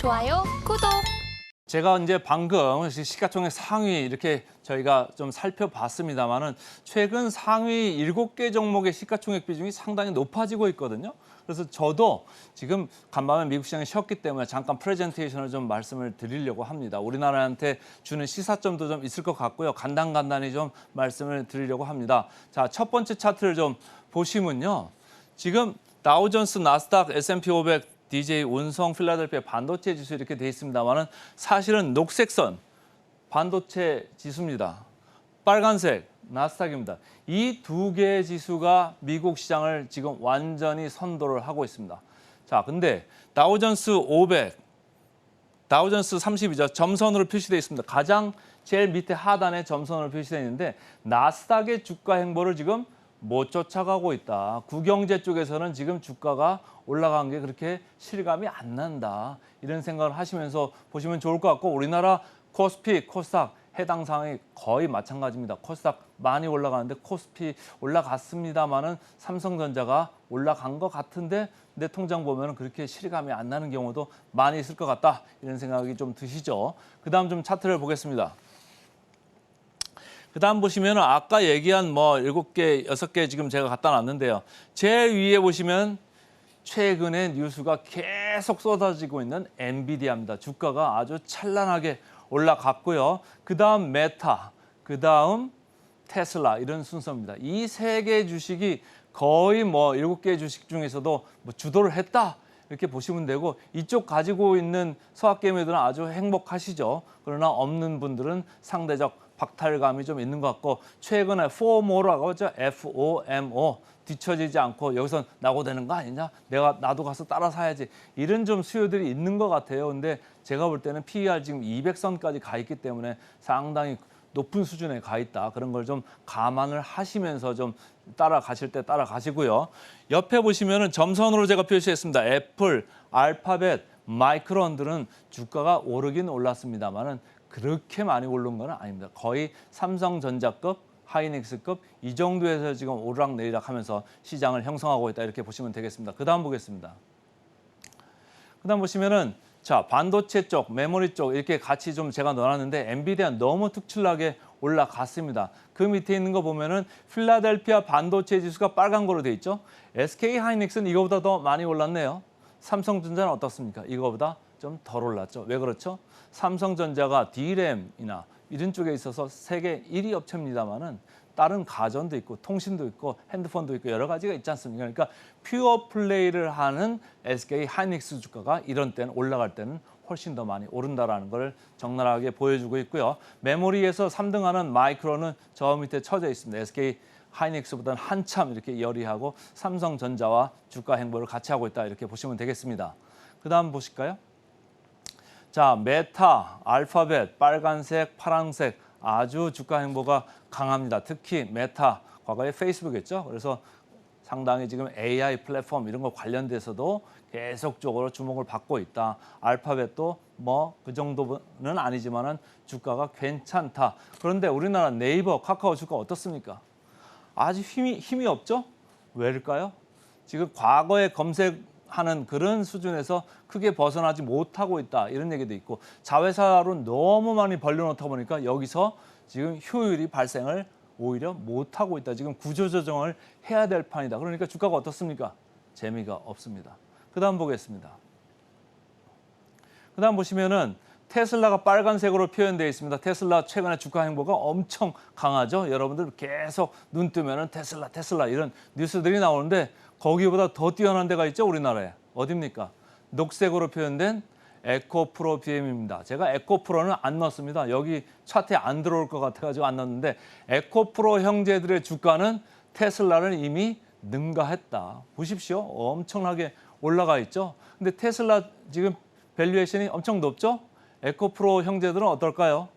좋아요, 구독. 제가 이제 방금 시가총액 상위 이렇게 저희가 좀 살펴봤습니다만은 최근 상위 일곱 개 종목의 시가총액 비중이 상당히 높아지고 있거든요. 그래서 저도 지금 간밤에 미국 시장이 쉬었기 때문에 잠깐 프레젠테이션을 좀 말씀을 드리려고 합니다. 우리나라한테 주는 시사점도 좀 있을 것 같고요. 간단간단히 좀 말씀을 드리려고 합니다. 자, 첫 번째 차트를 좀 보시면요. 지금 다우존스, 나스닥, S&P 500, DJ, 운성, 필라델피아 반도체 지수 이렇게 돼 있습니다만은 사실은 녹색선 반도체 지수입니다. 빨간색 나스닥입니다. 이 두 개의 지수가 미국 시장을 지금 완전히 선도를 하고 있습니다. 자, 근데 다우존스 500, 다우존스 30이죠. 점선으로 표시되어 있습니다. 가장 제일 밑에 하단에 점선으로 표시되어 있는데 나스닥의 주가 행보를 지금 못 쫓아가고 있다. 구경제 쪽에서는 지금 주가가 올라간 게 그렇게 실감이 안 난다. 이런 생각을 하시면서 보시면 좋을 것 같고 우리나라 코스피, 코스닥 해당 사항이 거의 마찬가지입니다. 코스닥 많이 올라가는데 코스피 올라갔습니다만은 삼성전자가 올라간 것 같은데 내 통장 보면 그렇게 실감이 안 나는 경우도 많이 있을 것 같다. 이런 생각이 좀 드시죠. 그다음 좀 차트를 보겠습니다. 그다음 보시면 아까 얘기한 뭐 일곱 개, 여섯 개 지금 제가 갖다 놨는데요. 제일 위에 보시면 최근에 뉴스가 계속 쏟아지고 있는 엔비디아입니다. 주가가 아주 찬란하게 올라갔고요. 그다음 메타, 그다음 테슬라 이런 순서입니다. 이 세 개 주식이 거의 뭐 일곱 개 주식 중에서도 뭐 주도를 했다. 이렇게 보시면 되고 이쪽 가지고 있는 서학개미들은 아주 행복하시죠. 그러나 없는 분들은 상대적 박탈감이 좀 있는 것 같고 최근에 FOMO라고 하죠. FOMO 뒤처지지 않고 여기서 나고 되는 거 아니냐? 내가 나도 가서 따라 사야지. 이런 좀 수요들이 있는 것 같아요. 근데 제가 볼 때는 PER 지금 200선까지 가 있기 때문에 상당히 높은 수준에 가 있다. 그런 걸 좀 감안을 하시면서 좀 따라가실 때 따라가시고요. 옆에 보시면은 점선으로 제가 표시했습니다. 애플, 알파벳, 마이크론들은 주가가 오르긴 올랐습니다만은 그렇게 많이 오른 건 아닙니다. 거의 삼성전자급, 하이닉스급 이 정도에서 지금 오르락 내리락 하면서 시장을 형성하고 있다 이렇게 보시면 되겠습니다. 그다음 보겠습니다. 그다음 보시면은 자 반도체 쪽, 메모리 쪽 이렇게 같이 좀 제가 넣어놨는데 엔비디아 너무 특출나게 올라갔습니다. 그 밑에 있는 거 보면은 필라델피아 반도체 지수가 빨간 거로 돼 있죠. SK 하이닉스는 이거보다 더 많이 올랐네요. 삼성전자는 어떻습니까? 이거보다 좀 덜 올랐죠. 왜 그렇죠? 삼성전자가 D램이나 이런 쪽에 있어서 세계 1위 업체입니다만은 다른 가전도 있고 통신도 있고 핸드폰도 있고 여러 가지가 있지 않습니까? 그러니까 퓨어 플레이를 하는 SK 하이닉스 주가가 이런 때는 올라갈 때는 훨씬 더 많이 오른다라는 걸 적나라하게 보여주고 있고요. 메모리에서 3등하는 마이크론은 저 밑에 쳐져 있습니다. SK 하이닉스보다는 한참 이렇게 열이하고 삼성전자와 주가 행보를 같이 하고 있다 이렇게 보시면 되겠습니다. 그다음 보실까요? 자, 메타, 알파벳, 빨간색, 파란색 아주 주가 행보가 강합니다. 특히 메타, 과거에 페이스북이었죠. 그래서 상당히 지금 AI 플랫폼 이런 거 관련돼서도 계속적으로 주목을 받고 있다. 알파벳도 뭐 그 정도는 아니지만은 주가가 괜찮다. 그런데 우리나라 네이버, 카카오 주가 어떻습니까? 아주 힘이 힘이 없죠? 왜일까요? 지금 과거에 검색 하는 그런 수준에서 크게 벗어나지 못하고 있다 이런 얘기도 있고 자회사로 너무 많이 벌려놓다 보니까 여기서 지금 효율이 발생을 오히려 못하고 있다. 지금 구조조정을 해야 될 판이다. 그러니까 주가가 어떻습니까? 재미가 없습니다. 그 다음 보겠습니다. 그 다음 보시면은 테슬라가 빨간색으로 표현되어 있습니다. 테슬라 최근에 주가 행보가 엄청 강하죠. 여러분들 계속 눈 뜨면은 테슬라, 테슬라 이런 뉴스들이 나오는데 거기보다 더 뛰어난 데가 있죠, 우리나라에. 어딥니까? 녹색으로 표현된 에코프로 BM입니다. 제가 에코프로는 안 넣었습니다. 여기 차트에 안 들어올 것 같아가지고 안 넣었는데 에코프로 형제들의 주가는 테슬라를 이미 능가했다. 보십시오. 엄청나게 올라가 있죠. 근데 테슬라 지금 밸류에이션이 엄청 높죠? 에코프로 형제들은 어떨까요?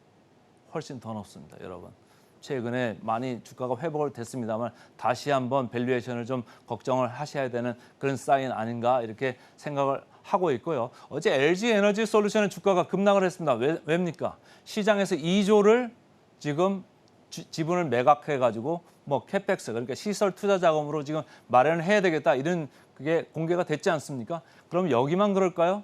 훨씬 더 높습니다, 여러분. 최근에 많이 주가가 회복을 됐습니다만 다시 한번 밸류에이션을 좀 걱정을 하셔야 되는 그런 사인 아닌가 이렇게 생각을 하고 있고요. 어제 LG 에너지 솔루션의 주가가 급락을 했습니다. 왜, 왜입니까? 시장에서 2조를 지금 주- 지분을 매각해 가지고 뭐 캐펙스 그러니까 시설 투자 자금으로 지금 마련을 해야 되겠다 이런 그게 공개가 됐지 않습니까? 그럼 여기만 그럴까요?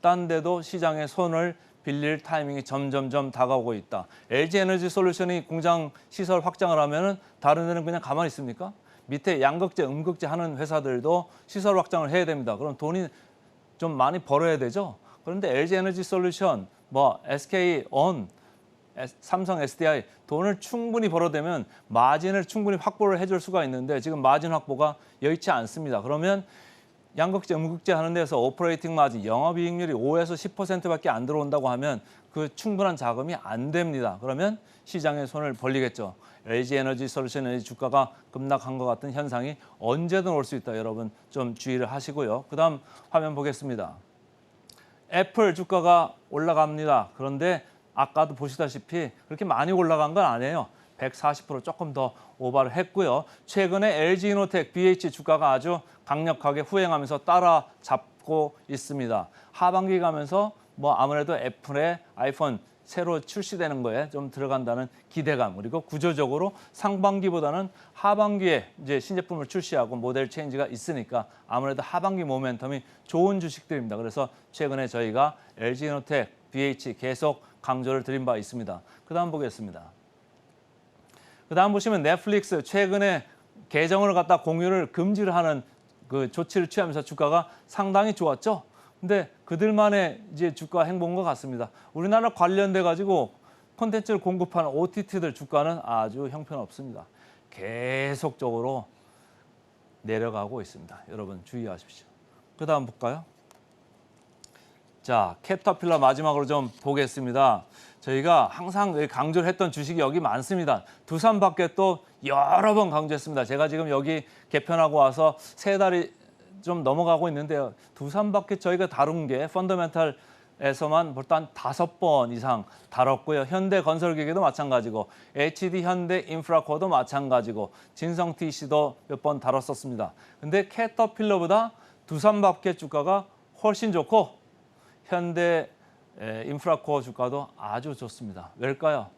딴 데도 시장의 손을 빌릴 타이밍이 점점점 다가오고 있다. LG 에너지 솔루션이 공장 시설 확장을 하면은 다른 데는 그냥 가만히 있습니까? 밑에 양극재, 음극재 하는 회사들도 시설 확장을 해야 됩니다. 그럼 돈이 좀 많이 벌어야 되죠. 그런데 LG 에너지 솔루션, 뭐 SK 온, S- 삼성 SDI 돈을 충분히 벌어대면 마진을 충분히 확보를 해줄 수가 있는데 지금 마진 확보가 여의치 않습니다. 그러면 양극재, 음극재 하는 데서 오퍼레이팅 마진, 영업이익률이 5에서 10%밖에 안 들어온다고 하면 그 충분한 자금이 안 됩니다. 그러면 시장에 손을 벌리겠죠. LG 에너지 솔루션의 주가가 급락한 것 같은 현상이 언제든 올 수 있다. 여러분 좀 주의를 하시고요. 그다음 화면 보겠습니다. 애플 주가가 올라갑니다. 그런데 아까도 보시다시피 그렇게 많이 올라간 건 아니에요. 140% 조금 더 오버를 했고요. 최근에 LG이노텍, BH 주가가 아주 강력하게 후행하면서 따라잡고 있습니다. 하반기 가면서 뭐 아무래도 애플의 아이폰 새로 출시되는 거에 좀 들어간다는 기대감 그리고 구조적으로 상반기보다는 하반기에 이제 신제품을 출시하고 모델 체인지가 있으니까 아무래도 하반기 모멘텀이 좋은 주식들입니다. 그래서 최근에 저희가 LG이노텍, BH 계속 강조를 드린 바 있습니다. 그다음 보겠습니다. 그다음 보시면 넷플릭스 최근에 계정을 갖다 공유를 금지를 하는 그 조치를 취하면서 주가가 상당히 좋았죠. 근데 그들만의 이제 주가 행보인 것 같습니다. 우리나라 관련돼 가지고 콘텐츠를 공급하는 OTT들 주가는 아주 형편없습니다. 계속적으로 내려가고 있습니다. 여러분 주의하십시오. 그다음 볼까요? 자, 캐터필러 마지막으로 좀 보겠습니다. 저희가 항상 강조를 했던 주식이 여기 많습니다. 두산 밖에 또 여러 번 강조했습니다. 제가 지금 여기 개편하고 와서 세 달이 좀 넘어가고 있는데요. 두산 밖에 저희가 다룬 게 펀더멘탈 에서만 일단 다섯 번 이상 다뤘고요. 현대건설기계도 마찬가지고 HD 현대 인프라코어도 마찬가지고 진성 TC도 몇 번 다뤘었습니다. 근데 캐터필러보다 두산밖에 주가가 훨씬 좋고 현대 에, 인프라코어 주가도 아주 좋습니다. 왜일까요?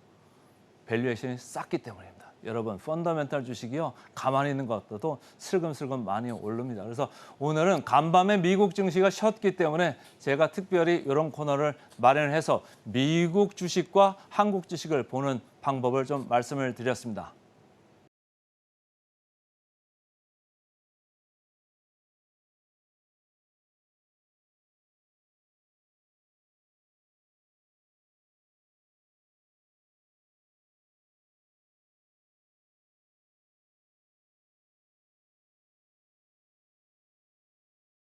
밸류에이션이 쌌기 때문입니다. 여러분 펀더멘탈 주식이요 가만히 있는 것 같아도 슬금슬금 많이 오릅니다. 그래서 오늘은 간밤에 미국 증시가 쉬었기 때문에 제가 특별히 이런 코너를 마련해서 미국 주식과 한국 주식을 보는 방법을 좀 말씀을 드렸습니다.